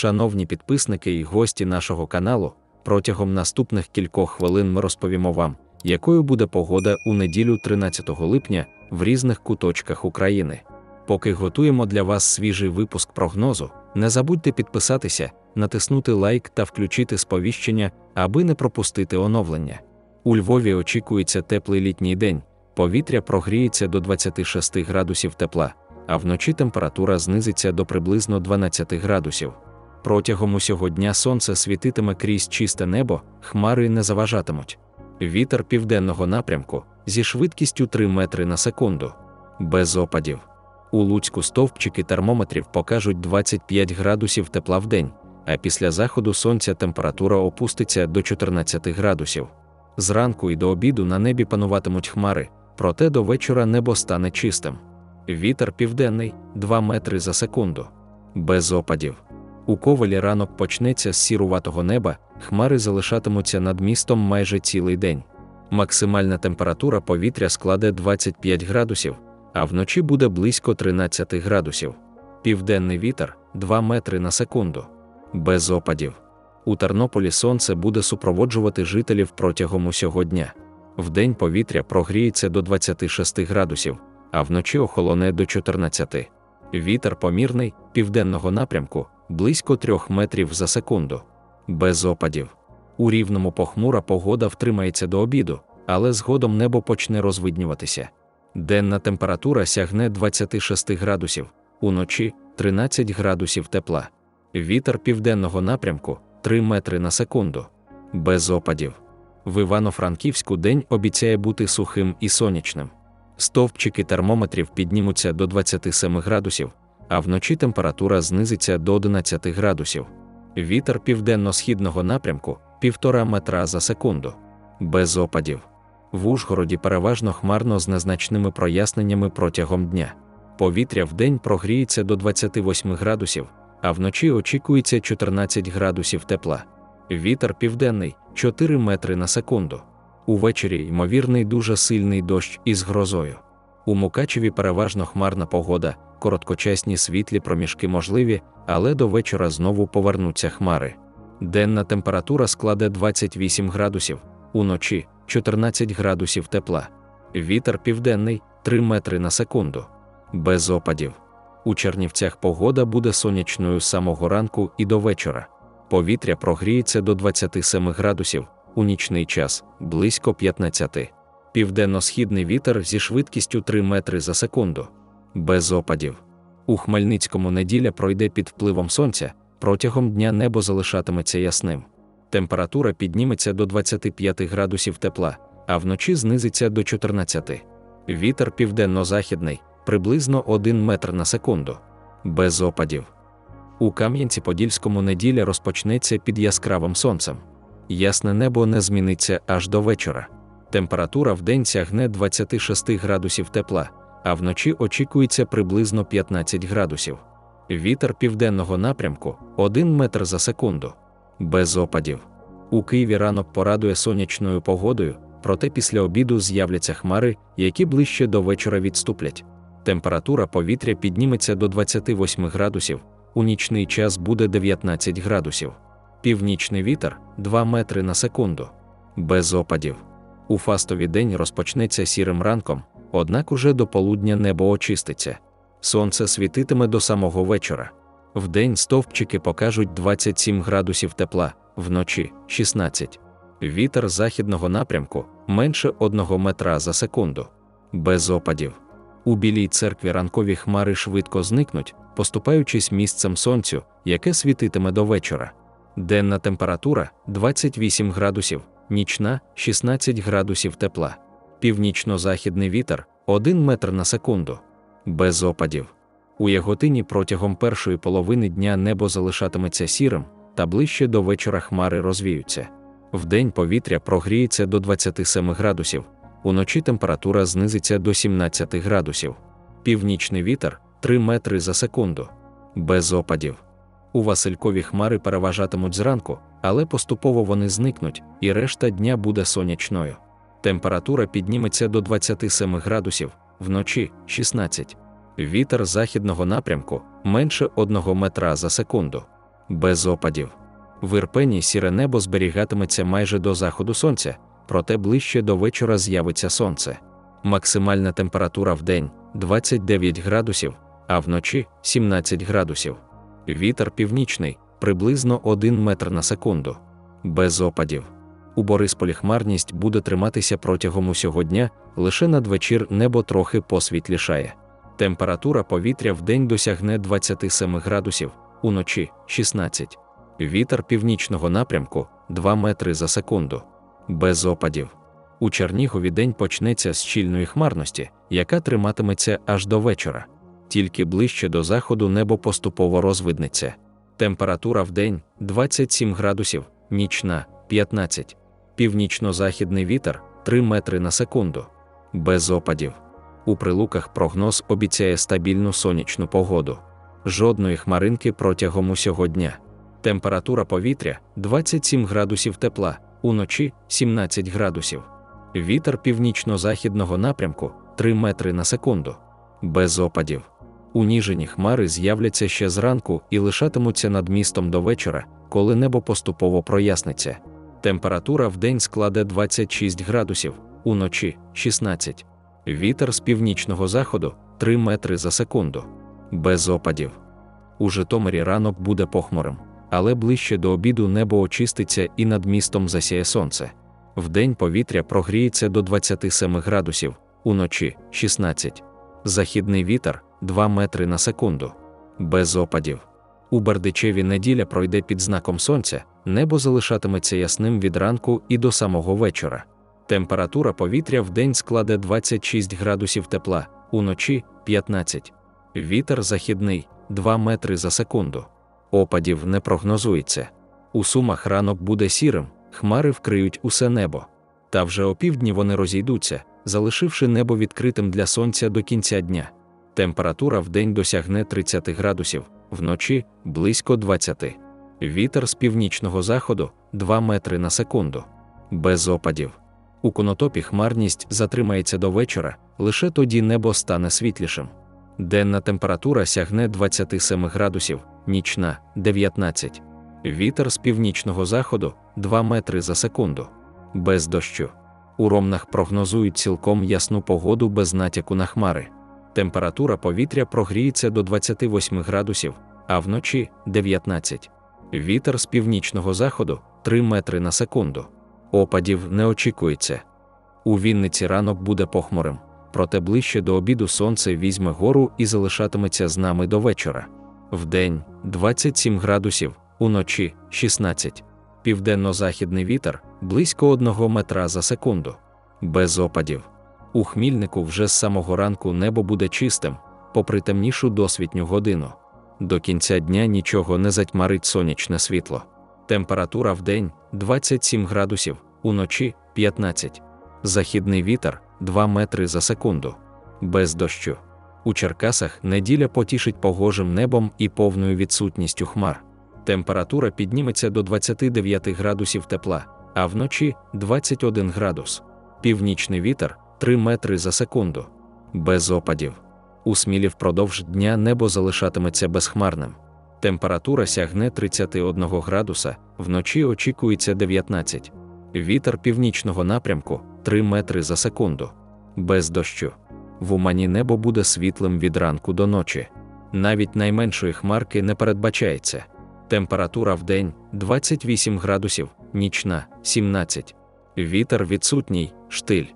Шановні підписники і гості нашого каналу, протягом наступних кількох хвилин ми розповімо вам, якою буде погода у неділю 13 липня в різних куточках України. Поки готуємо для вас свіжий випуск прогнозу, не забудьте підписатися, натиснути лайк та включити сповіщення, аби не пропустити оновлення. У Львові очікується теплий літній день, повітря прогріється до 26 градусів тепла, а вночі температура знизиться до приблизно 12 градусів. Протягом усього дня сонце світитиме крізь чисте небо, хмари не заважатимуть. Вітер південного напрямку зі швидкістю 3 метри на секунду. Без опадів. У Луцьку стовпчики термометрів покажуть 25 градусів тепла в день, а після заходу сонця температура опуститься до 14 градусів. Зранку і до обіду на небі пануватимуть хмари, проте до вечора небо стане чистим. Вітер південний 2 метри за секунду. Без опадів. У ковалі ранок почнеться з сіруватого неба, хмари залишатимуться над містом майже цілий день. Максимальна температура повітря складе 25 градусів, а вночі буде близько 13 градусів. Південний вітер 2 метри на секунду. Без опадів. У Тернополі сонце буде супроводжувати жителів протягом усього дня. Вдень повітря прогріється до 26 градусів, а вночі охолоне до 14. Вітер помірний південного напрямку близько 3 метрів за секунду. Без опадів. У рівному похмура погода втримається до обіду, але згодом небо почне розвиднюватися. Денна температура сягне 26 градусів, уночі 13 градусів тепла. Вітер південного напрямку 3 метри на секунду. Без опадів. В Івано-Франківську день обіцяє бути сухим і сонячним. Стовпчики термометрів піднімуться до 27 градусів, а вночі температура знизиться до 11 градусів. Вітер південно-східного напрямку 1,5 метра за секунду. Без опадів. В Ужгороді переважно хмарно з незначними проясненнями протягом дня. Повітря в день прогріється до 28 градусів, а вночі очікується 14 градусів тепла. Вітер південний 4 метри на секунду. Увечері ймовірний дуже сильний дощ із грозою. У Мукачеві переважно хмарна погода, короткочасні світлі проміжки можливі, але до вечора знову повернуться хмари. Денна температура складе 28 градусів, уночі 14 градусів тепла. Вітер південний 3 метри на секунду. Без опадів. У Чернівцях погода буде сонячною з самого ранку і до вечора. Повітря прогріється до 27 градусів, у нічний час близько 15. Південно-східний вітер зі швидкістю 3 метри за секунду. Без опадів. У Хмельницькому неділя пройде під впливом сонця, протягом дня небо залишатиметься ясним. Температура підніметься до 25 градусів тепла, а вночі знизиться до 14. Вітер південно-західний приблизно 1 метр на секунду. Без опадів. У Кам'янці-Подільському неділя розпочнеться під яскравим сонцем. Ясне небо не зміниться аж до вечора. Температура в день сягне 26 градусів тепла, а вночі очікується приблизно 15 градусів. Вітер південного напрямку 1 метр за секунду. Без опадів. У Києві ранок порадує сонячною погодою, проте після обіду з'являться хмари, які ближче до вечора відступлять. Температура повітря підніметься до 28 градусів, у нічний час буде 19 градусів. Північний вітер 2 метри на секунду. Без опадів. У фастовий день розпочнеться сірим ранком, однак уже до полудня небо очиститься. Сонце світитиме до самого вечора. Вдень стовпчики покажуть 27 градусів тепла, вночі 16. Вітер західного напрямку менше 1 метра за секунду. Без опадів. У білій церкві ранкові хмари швидко зникнуть, поступаючись місцем сонцю, яке світитиме до вечора. Денна температура 28 градусів, нічна 16 градусів тепла. Північно-західний вітер 1 метр на секунду. Без опадів. У Яготині протягом першої половини дня небо залишатиметься сірим, та ближче до вечора хмари розвіються. Вдень повітря прогріється до 27 градусів, уночі температура знизиться до 17 градусів. Північний вітер 3 метри за секунду. Без опадів. У Василькові хмари переважатимуть зранку, але поступово вони зникнуть, і решта дня буде сонячною. Температура підніметься до 27 градусів, вночі 16. Вітер західного напрямку менше 1 метра за секунду. без опадів. В Ірпені сіре небо зберігатиметься майже до заходу сонця, проте ближче до вечора з'явиться сонце. Максимальна температура в день 29 градусів, а вночі 17 градусів. Вітер північний приблизно 1 метр на секунду. Без опадів. У Борисполі хмарність буде триматися протягом усього дня, лише надвечір небо трохи посвітлішає. Температура повітря в день досягне 27 градусів, уночі 16. Вітер північного напрямку 2 метри за секунду. Без опадів. У Чернігові день почнеться з щільної хмарності, яка триматиметься аж до вечора. Тільки ближче до заходу небо поступово розвиднеться. Температура в день 27 градусів, нічна 15. Північно-західний вітер 3 метри на секунду. Без опадів. У прилуках прогноз обіцяє стабільну сонячну погоду. Жодної хмаринки протягом усього дня. Температура повітря 27 градусів тепла, уночі 17 градусів. Вітер північно-західного напрямку 3 метри на секунду. Без опадів. У Ніжині хмари з'являться ще зранку і лишатимуться над містом до вечора, коли небо поступово проясниться. Температура в день складе 26 градусів, уночі 16. Вітер з північного заходу 3 метри за секунду. Без опадів. У Житомирі ранок буде похмурим, але ближче до обіду небо очиститься і над містом засіє сонце. Вдень повітря прогріється до 27 градусів, уночі 16. Західний вітер 2 метри на секунду. Без опадів. У Бердичеві неділя пройде під знаком сонця, небо залишатиметься ясним від ранку і до самого вечора. Температура повітря в день складе 26 градусів тепла, уночі 15. Вітер західний 2 метри за секунду. Опадів не прогнозується. У сумах ранок буде сірим, хмари вкриють усе небо. Та вже опівдні вони розійдуться, залишивши небо відкритим для сонця до кінця дня. Температура в день досягне 30 градусів, вночі близько 20. Вітер з північного заходу 2 метри на секунду. Без опадів. У конотопі хмарність затримається до вечора, лише тоді небо стане світлішим. Денна температура сягне 27 градусів, нічна 19. Вітер з північного заходу 2 метри за секунду. Без дощу. У ромнах прогнозують цілком ясну погоду без натяку на хмари. Температура повітря прогріється до 28 градусів, а вночі 19. Вітер з північного заходу 3 метри на секунду. Опадів не очікується. У Вінниці ранок буде похмурим, проте ближче до обіду сонце візьме гору і залишатиметься з нами до вечора. Вдень 27 градусів, уночі 16. Південно-західний вітер близько 1 метра за секунду. Без опадів. У хмільнику вже з самого ранку небо буде чистим, попри темнішу досвітню годину. До кінця дня нічого не затьмарить сонячне світло. Температура в день 27 градусів, уночі 15. Західний вітер 2 метри за секунду. Без дощу. У Черкасах неділя потішить погожим небом і повною відсутністю хмар. Температура підніметься до 29 градусів тепла, а вночі 21 градус. Північний вітер 3 метри за секунду. Без опадів. У смілі впродовж дня небо залишатиметься безхмарним. Температура сягне 31 градуса, вночі очікується 19. Вітер північного напрямку 3 метри за секунду. Без дощу. В умані небо буде світлим від ранку до ночі. Навіть найменшої хмарки не передбачається. Температура в день 28 градусів, нічна 17. Вітер відсутній, штиль,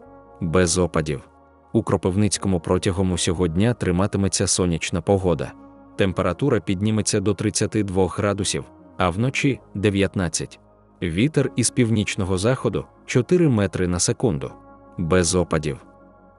без опадів. У Кропивницькому протягом усього дня триматиметься сонячна погода. Температура підніметься до 32 градусів, а вночі 19. Вітер із північного заходу 4 метри на секунду. Без опадів.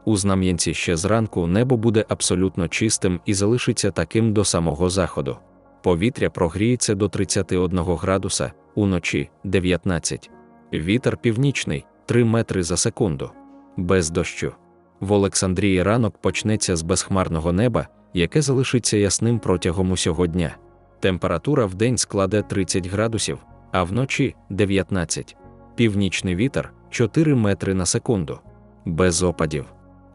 У Знам'янці ще зранку небо буде абсолютно чистим і залишиться таким до самого заходу. Повітря прогріється до 31 градуса, уночі 19. Вітер північний 3 метри за секунду. Без дощу. В Олександрії ранок почнеться з безхмарного неба, яке залишиться ясним протягом усього дня. Температура в день складе 30 градусів, а вночі 19. Північний вітер 4 метри на секунду. Без опадів.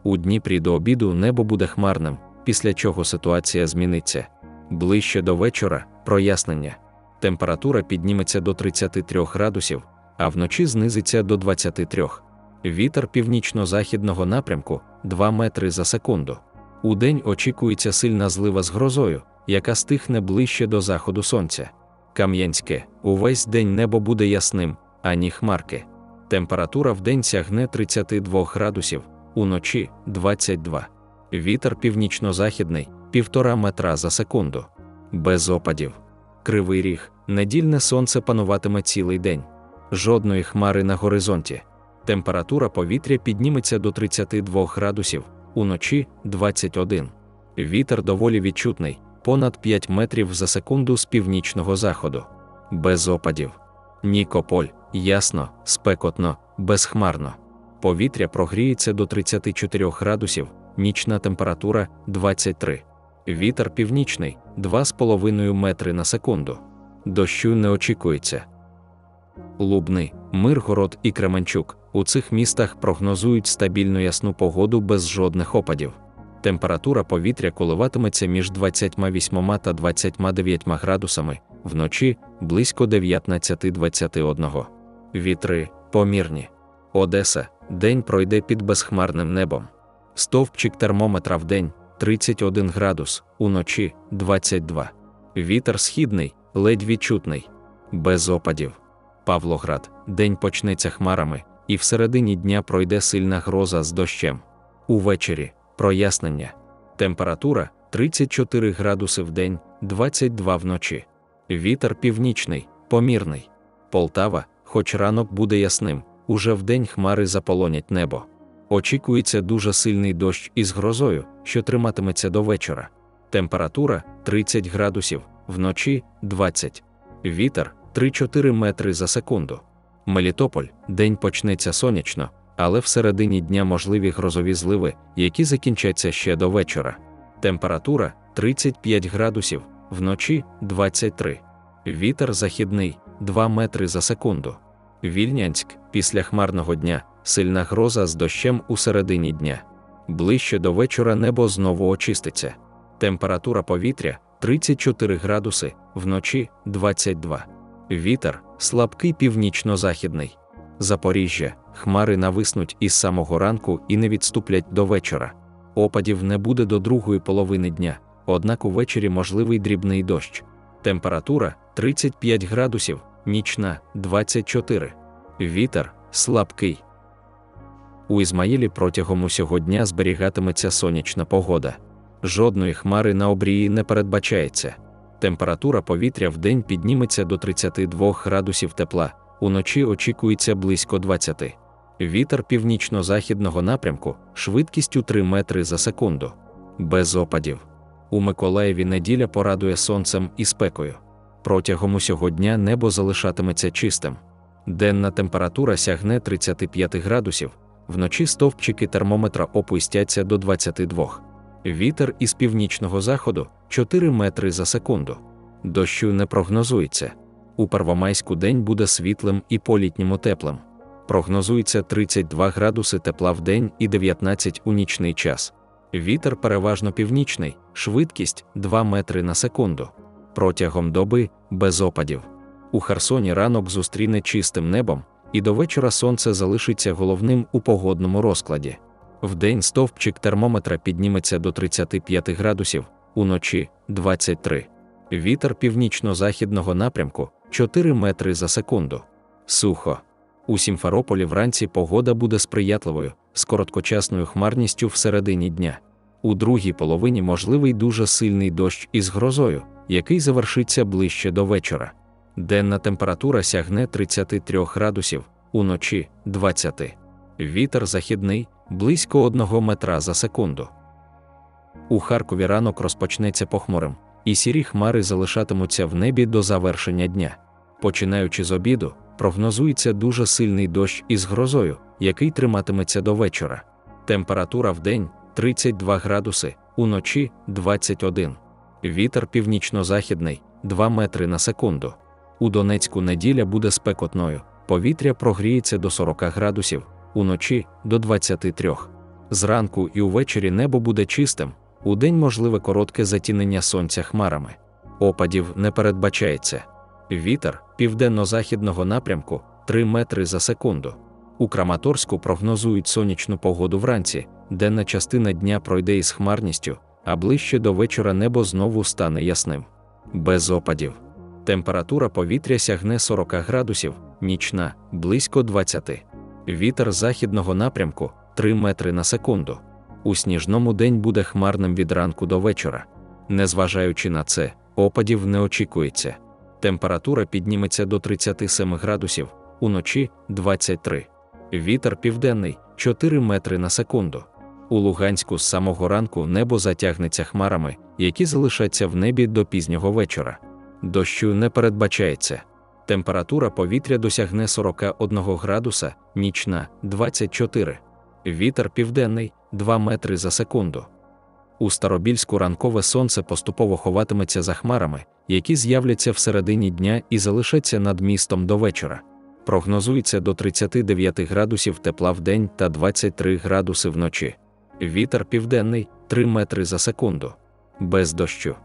У Дніпрі до обіду небо буде хмарним, після чого ситуація зміниться. Ближче до вечора прояснення. Температура підніметься до 33 градусів, а вночі знизиться до 23. Вітер північно-західного напрямку 2 метри за секунду. Удень очікується сильна злива з грозою, яка стихне ближче до заходу сонця. Кам'янське, увесь день небо буде ясним, ані хмарки. Температура в день сягне 32 градусів, уночі 22. Вітер північно-західний 1,5 метра за секунду. Без опадів. Кривий ріг, недільне сонце пануватиме цілий день. Жодної хмари на горизонті. Температура повітря підніметься до 32 градусів, уночі 21. Вітер доволі відчутний, понад 5 метрів за секунду з північного заходу. Без опадів. Нікополь, ясно, спекотно, безхмарно. Повітря прогріється до 34 градусів, нічна температура 23. Вітер північний 2,5 метри на секунду. Дощу не очікується. Лубни, Миргород і Кременчук. У цих містах прогнозують стабільну ясну погоду без жодних опадів. Температура повітря коливатиметься між 28 та 29 градусами, вночі близько 19-21. Вітри помірні. Одеса день пройде під безхмарним небом. Стовпчик термометра в день 31 градус, уночі 22. Вітер східний, ледь відчутний, без опадів. Павлоград день почнеться хмарами, і всередині дня пройде сильна гроза з дощем. Увечері прояснення. Температура 34 градуси в день, 22 вночі. Вітер північний, помірний. Полтава, хоч ранок буде ясним, уже вдень хмари заполонять небо. Очікується дуже сильний дощ із грозою, що триматиметься до вечора. Температура 30 градусів, вночі 20. Вітер 3-4 метри за секунду. Мелітополь день почнеться сонячно, але всередині дня можливі грозові зливи, які закінчаться ще до вечора. Температура 35 градусів, вночі 23. Вітер західний 2 метри за секунду. Вільнянськ після хмарного дня, сильна гроза з дощем у середині дня. Ближче до вечора небо знову очиститься. Температура повітря 34 градуси, вночі 22. Вітер слабкий північно-західний. Запоріжжя, хмари нависнуть із самого ранку і не відступлять до вечора. Опадів не буде до другої половини дня, однак увечері можливий дрібний дощ. Температура 35 градусів, нічна 24. Вітер слабкий. У Ізмаїлі протягом усього дня зберігатиметься сонячна погода. Жодної хмари на обрії не передбачається. Температура повітря в день підніметься до 32 градусів тепла, уночі очікується близько 20. Вітер північно-західного напрямку швидкістю 3 метри за секунду. Без опадів. У Миколаєві неділя порадує сонцем і спекою. Протягом усього дня небо залишатиметься чистим. Денна температура сягне 35 градусів, вночі стовпчики термометра опустяться до 22. Вітер із північного заходу 4 метри за секунду. Дощу не прогнозується. У Первомайську день буде світлим і політньому теплим. Прогнозується 32 градуси тепла в день і 19 у нічний час. Вітер переважно північний, швидкість 2 метри на секунду. Протягом доби без опадів. У Херсоні ранок зустріне чистим небом, і до вечора сонце залишиться головним у погодному розкладі. Вдень стовпчик термометра підніметься до 35 градусів, уночі 23. Вітер північно-західного напрямку 4 метри за секунду. Сухо. У Сімферополі вранці погода буде сприятливою, з короткочасною хмарністю всередині дня. У другій половині можливий дуже сильний дощ із грозою, який завершиться ближче до вечора. Денна температура сягне 33 градусів, уночі 20. Вітер західний близько 1 метра за секунду. У Харкові ранок розпочнеться похмурим, і сірі хмари залишатимуться в небі до завершення дня. Починаючи з обіду, прогнозується дуже сильний дощ із грозою, який триматиметься до вечора. Температура в день 32 градуси, уночі 21. Вітер північно-західний 2 метри на секунду. У Донецьку неділя буде спекотною, повітря прогріється до 40 градусів, уночі до 23. Зранку і увечері небо буде чистим, удень можливе коротке затінення сонця хмарами. Опадів не передбачається. Вітер південно-західного напрямку 3 метри за секунду. У Краматорську прогнозують сонячну погоду вранці, денна частина дня пройде із хмарністю, а ближче до вечора небо знову стане ясним. Без опадів. Температура повітря сягне 40 градусів, нічна близько 20. Вітер західного напрямку 3 метри на секунду. У сніжному день буде хмарним від ранку до вечора. Незважаючи на це, опадів не очікується. Температура підніметься до 37 градусів, уночі 23. Вітер південний 4 метри на секунду. У Луганську з самого ранку небо затягнеться хмарами, які залишаться в небі до пізнього вечора. Дощу не передбачається. Температура повітря досягне 41 градуса, нічна 24. Вітер південний 2 метри за секунду. У Старобільську ранкове сонце поступово ховатиметься за хмарами, які з'являться всередині дня і залишаться над містом до вечора. Прогнозується до 39 градусів тепла в день та 23 градуси вночі. Вітер південний 3 метри за секунду. Без дощу.